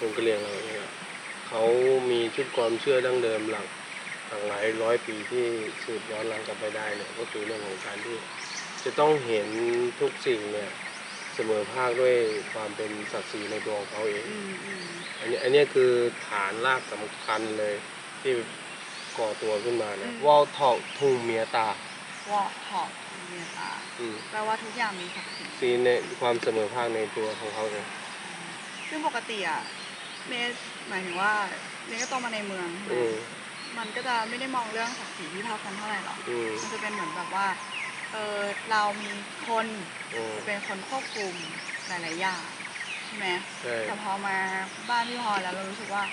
คนกะเหรี่ยงเราเนี่ยเขามีชุดความเชื่อดั้งเดิมหลักหลักหลายร้อยปีที่สืบย้อนหลังกลับไปได้เนี่ยก็คือเรื่องของการที่จะต้องเห็นทุกสิ่งเนี่ยเสมอภาคด้วยความเป็นศักดิ์ศรีในตัวของเขาเองอืมอืมอันนี้อันนี้คือฐานรากสำคัญเลยที่ก่อตัวขึ้นมานะวอลทอกทุงเมียตาวอทอกเมียตาอืมแปลว่าทุกอย่างมีศักดิ์ศรีสีในความเสมอภาคในตัวของเขาเองซึ่งปกติอะ เมย์หมายถึงว่าเมย์ก็โตมาในเมือง อืม มันก็จะไม่ได้มองเรื่องศักดิ์ศรีที่เท่ากันเท่าไหร่หรอก อืม มันจะเป็นเหมือนแบบว่า เออเรามีคนอืมเป็นคนควบคุมหลายๆอย่างใช่ไหม ใช่แต่พอมาบ้านพี่พรแล้วเรารู้สึกว่า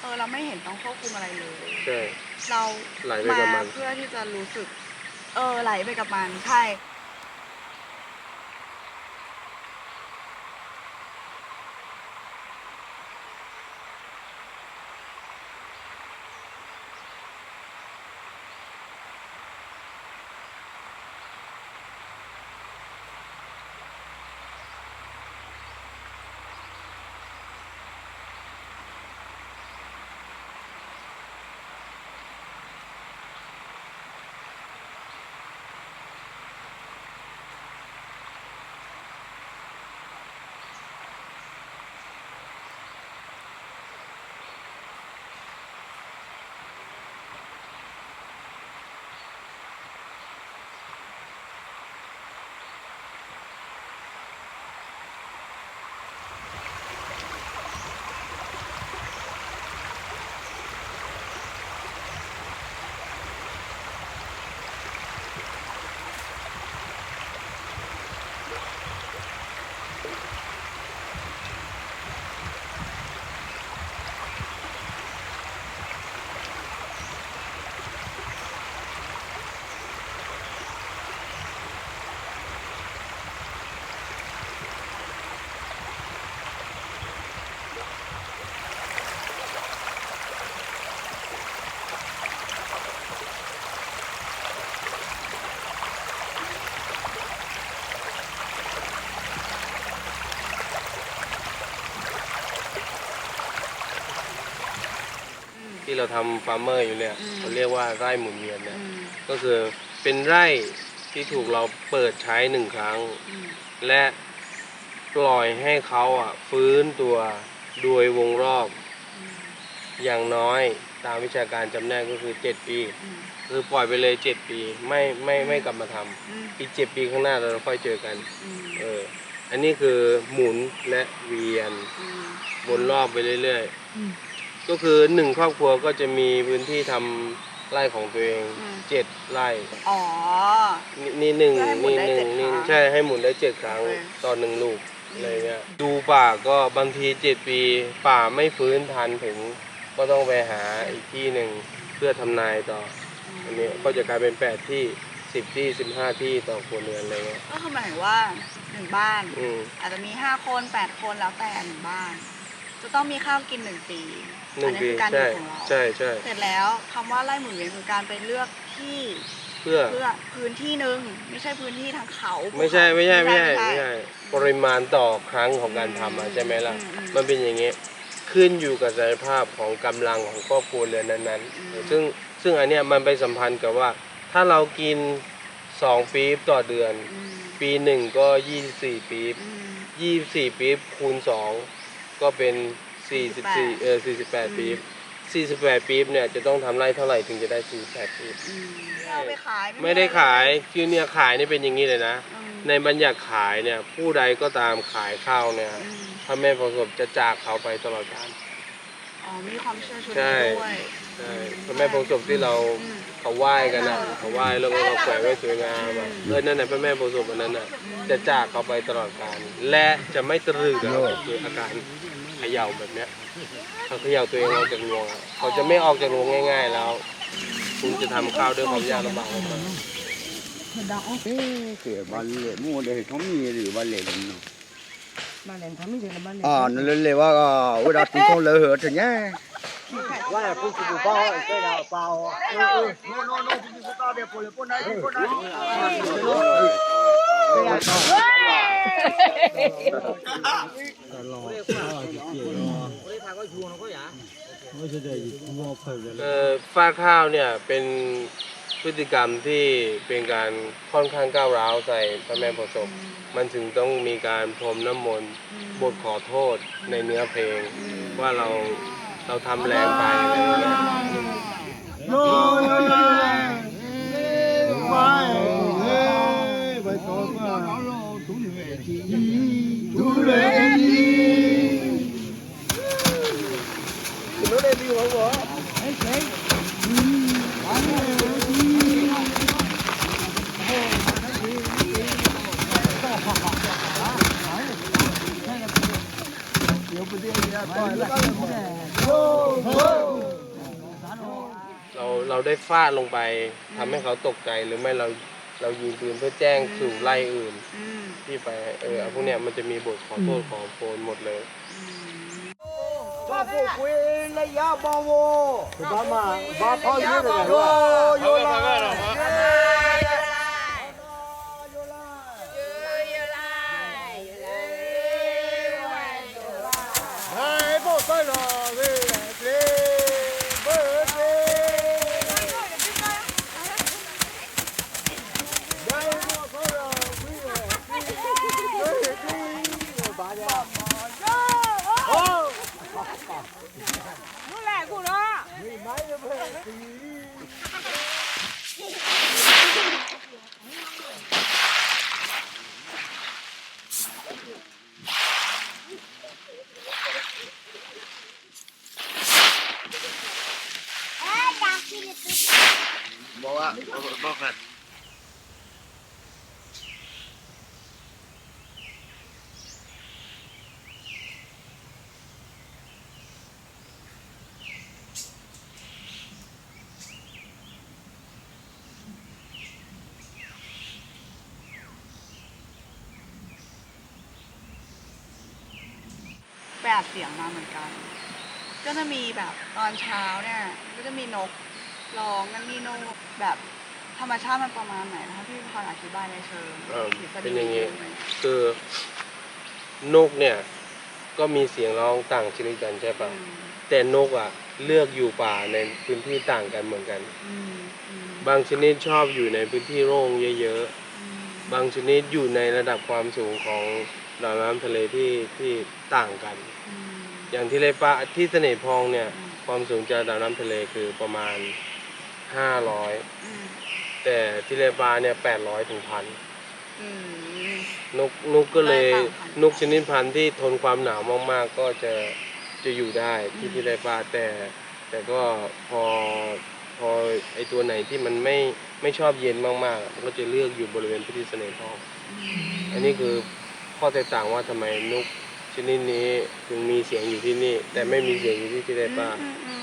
เออเราไม่เห็นต้องควบคุมอะไรเลย ใช่ เราไหลไปกับมัน เพื่อที่จะรู้สึก เออไหลไปกับมันใช่ ที่เราทำฟาร์มเมอร์อยู่เนี่ยอืม เขาเรียกว่าไร่หมุนเวียนเนี่ย อืมก็คือเป็นไร่ที่ถูกเราเปิดใช้หนึ่งครั้ง อืมและปล่อยให้เขาอะฟื้นตัวโดยวงรอบอืมอย่างน้อยตามวิชาการจำแนกก็คือ 7 ปี อืมคือปล่อยไปเลย 7 ปีไม่ไม่ไม่กลับมาทำอืมอีก 7 ปีข้างหน้าเราค่อยเจอกันอืมเอออันนี้คือหมุนและเวียนอืมวนรอบไปเรื่อยอืมๆ ก็คือหนึ่งครอบครัวก็จะมีพื้นที่ทำไร่ของตัวเองอืม เจ็ดไร่อ๋อ นี่นี่หนึ่งเพื่อให้หมุนนี่ได้หนึ่งเจ็ดนี่ครั้งใช่ให้หมุนได้เจ็ดครั้งโอเคต่อหนึ่งลูกอืมอะไรเงี้ยดูป่าก็บางทีเจ็ดปี ป่าไม่ฟื้นทันถึง ก็ต้องไปหาอีกที่หนึ่งเพื่อทำนายต่ออันนี้ก็จะกลายเป็นแปดที่สิบที่สิบห้าที่ต่อครัวเรือนอะไรเงี้ยก็คือหมายถึงว่าหนึ่งบ้าน อืมอาจจะมีห้าคนแปดคนแล้วแต่หนึ่งบ้าน จะต้องมีข้าวกินหนึ่งปีหนึ่งอันี้ปีคือการอใช่ยู่ของเราใช่ใช่เสร็จแล้วคำว่าไล่หมุนเวียนคือการไปเลือกที่เพื่อเพื่อพื้นที่หนึ่งไม่ใช่พื้นที่ทางเขาไม่ใช่ไม่ใช่ไม่ใช่ไม่ไม่ใช่ใช่ปริมาณต่อครั้งของการทำอะอืมใช่ไหมล่ะ อืมอืม มันเป็นอย่างเงี้ยขึ้นอยู่กับศักยภาพของกำลังของครอบครัวเรือนนั้นอืมๆซึ่งซึ่งอันเนี้ยมันไปสัมพันธ์กับว่า ถ้าเรากินสองปี๊บต่อเดือน อืมปีหนึ่งก็ยี่สิบสี่ปี๊บอืมยี่สิบสี่ปี๊บคูณสอง ก็เป็นสี่สิบสี่48เออสี่สิบแปดอืมปี๊บสี่สิบแปดปี๊บเนี่ยจะต้องทำไร่เท่าไหร่ถึงจะได้สี่สิบแปดปี๊บอืมเอาไปขายไม่ได้ขายคือเนี่ยขายนี่เป็นอย่างนี้เลยนะ อืมในบัญญัติขายเนี่ยผู้ใดก็ตามขายข้าวเนี่ยอืมพระแม่ประสบจะจากเขาไปตลอดกาล อ๋อมีความเชื่อชุดใช่นี้ด้วยใช่พระแม่ประสบที่เราอืม เขาไหว้กันอะเขาไหว้แล้วก็เราแขวนไว้สวยงามอะเออนั่นแหละพระแม่ประสบอันนั้นอะจะจากเขาไปตลอดกาลและจะไม่ตรึกอะก็คืออาการ เขย่าแบบเนี้ยเขาเขย่าตัวเองออกจากรวงอะเขาจะไม่ออกจากรวงง่าย ๆ แล้ว คุณจะทำข้าวด้วยความยากลำบากมากเอ๊ะเสียบันเลยมู่เดี๋ยวเขามีหรือบันเลยกันเนาะบ้านแหลมทำไม่ใช่บ้านแหลมอ่านั่นเลยว่าก็เวลาตุ้งคงเลยเหอะถึงเนี้ยว่าพูดถึงเป้าไอ้เจ้าเป้าเออเออโน่โน่โน่พูดถึง เป้าเดี๋ยวปวดปวดไหนปวดไหนเอ่อฟาดข้าวเนี่ยเป็นพฤติกรรมที่เป็นการค่อนข้างก้าวร้าวใส่พระแม่โพธิ์ศพมันถึงต้องมีการพรมน้ำมนต์บทขอโทษในเนื้อเพลง ว่าเราเราทำแรงไปอะไรอย่างเงี้ย เราเราได้ฟาดลงไปทำให้เขาตกใจหรือไม่เราเรายิงปืนเพื่อแจ้งสู่ไล่อื่นที่ไปเออพวกเนี้ยมันจะมีบทขอโทษของโพนหมดเลย Ba phụ quý lấy giá bao vô. Ba mà ba có gì rồi. Yo yo la. Hai ไปอัดเสียงมาเหมือนกัน ก็จะมีแบบตอนเช้าเนี่ย ก็จะมีนก ร้องนั่นนี่โนนแบบธรรมชาติมันประมาณไหนนะคะพี่พรอธิบายในเชิงเอ่อทฤษฎีเป็นอย่างงี้ไหม คือนกเนี่ย ก็มีเสียงร้องต่างชนิดกันใช่ปะอืมแต่นกอะ เลือกอยู่ป่าในพื้นที่ต่างกันเหมือนกัน อืมอืมบางชนิดชอบอยู่ในพื้นที่โล่งเยอะอืมๆ บางชนิดอยู่ในระดับความสูงของดาวน้ำทะเลที่ที่ต่างกัน อืมอย่างที่เลปะที่เสน่ห์พองเนี่ยอืมความสูงจากดาวน้ำทะเลคือประมาณ 500อืมแต่ที่เลปาเนี่ย800ถึงพันอืม นกนกก็เลยได้ต่างพันธุ์นกชนิดพันธุ์ที่ทนความหนาวมากๆ ก็จะจะอยู่ได้ที่อืมที่ไรปลาแต่ แต่ก็พอพอไอตัวไหนที่มันไม่ไม่ชอบเย็นมากๆมันก็จะเลือกอยู่บริเวณพื้นที่เสน่ห์ทอง อันนี้คือข้อแตกต่างว่าทำไมนกชนิดนี้ถึงมีเสียงอยู่ที่นี่ แต่ไม่มีเสียงอยู่ที่ที่ไรปลาอืมอืม